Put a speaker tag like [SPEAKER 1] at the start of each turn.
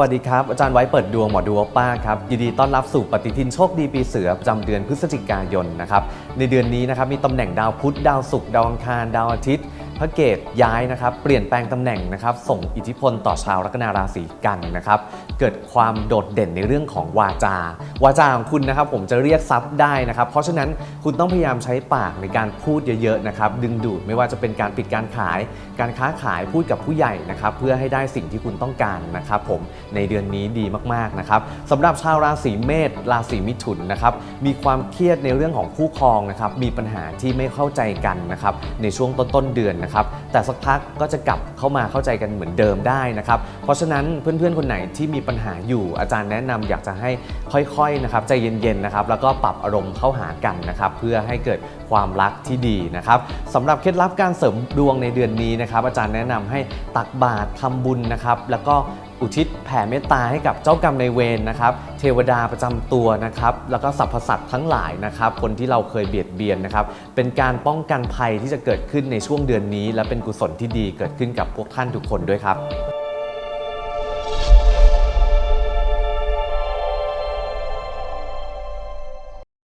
[SPEAKER 1] วัสดีครับ อาจารย์ไว้เปิดดวงหมอดูป้าครับ ยินดีต้อนรับสู่ปฏิทินโชคดีปีเสือประจำเดือนพฤศจิกายนนะครับ ในเดือนนี้นะครับมีตำแหน่งดาวพุธดาวศุกร์ดาวอังคารดาวอาทิตย์ พระเกตย้ายนะครับ เปลี่ยนแปลงตำแหน่งนะครับ ส่งอิทธิพลต่อชาวลัคนาราศีกันนะครับ เกิดความโดดเด่นในเรื่องของวาจา วาจาของคุณนะครับ ผมจะเรียกทรัพย์ได้นะครับ เพราะฉะนั้นคุณต้องพยายามใช้ปากในการพูดเยอะๆนะครับ ดึงดูดไม่ว่าจะเป็นการปิดการขาย การค้าขายพูดกับผู้ใหญ่นะครับ เพื่อให้ได้สิ่งที่คุณต้องการนะครับ ผมในเดือนนี้ดีมากๆนะครับสำหรับชาวราศีเมษราศีมิถุนนะครับ มีความเครียดในเรื่องของคู่ครองนะครับ มีปัญหาที่ไม่เข้าใจกันนะครับ ในช่วงต้นๆเดือนนะครับ แต่สักพักก็จะกลับเข้ามาเข้าใจกันเหมือนเดิมได้นะครับ เพราะฉะนั้นเพื่อนๆคนไหนที่มีปัญหาอยู่อาจารย์แนะนำอยากจะให้ค่อยๆนะครับใจเย็นๆนะครับแล้วก็ปรับอารมณ์เข้าหากันนะครับเพื่อให้เกิดความรักที่ดีนะครับสำหรับเคล็ดลับการเสริมดวงในเดือนนี้นะครับอาจารย์แนะนำให้ตักบาตรทำบุญนะครับแล้วก็อุทิศแผ่เมตตาให้กับเจ้ากรรมในายเวรนะครับ เทวดาประจำตัวนะครับ แล้วก็สรรพสัตว์ทั้งหลายนะครับ คนที่เราเคยเบียดเบียนนะครับ เป็นการป้องกันภัยที่จะเกิดขึ้นในช่วงเดือนนี้ และเป็นกุศลที่ดีเกิดขึ้นกับพวกท่านทุกคนด้วยครับ